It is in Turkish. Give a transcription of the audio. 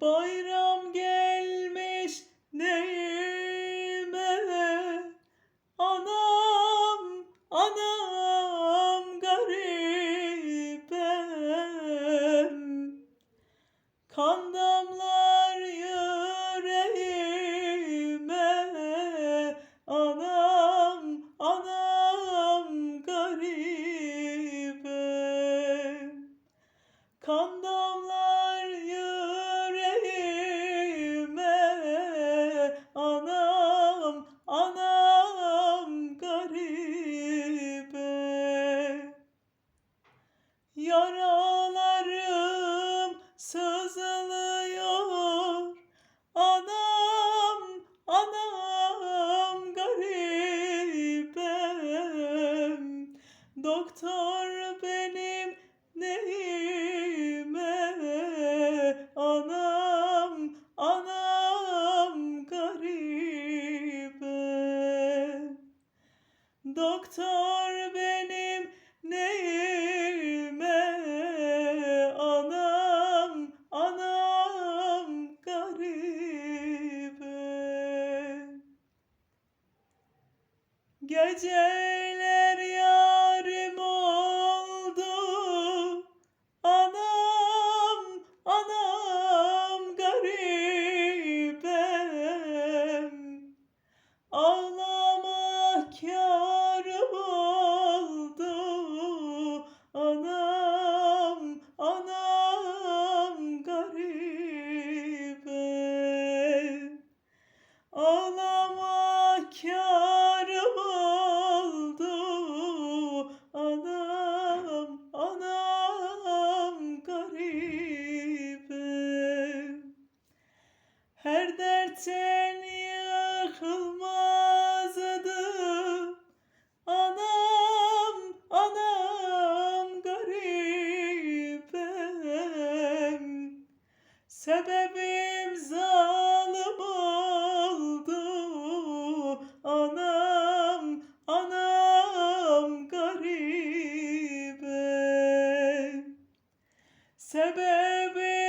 Bayram gelmiş neye Yaralarım sızılıyor. Anam, anam garibem. Doktor benim neyime? Anam, anam garibem. Doktor Geceyle. sebebi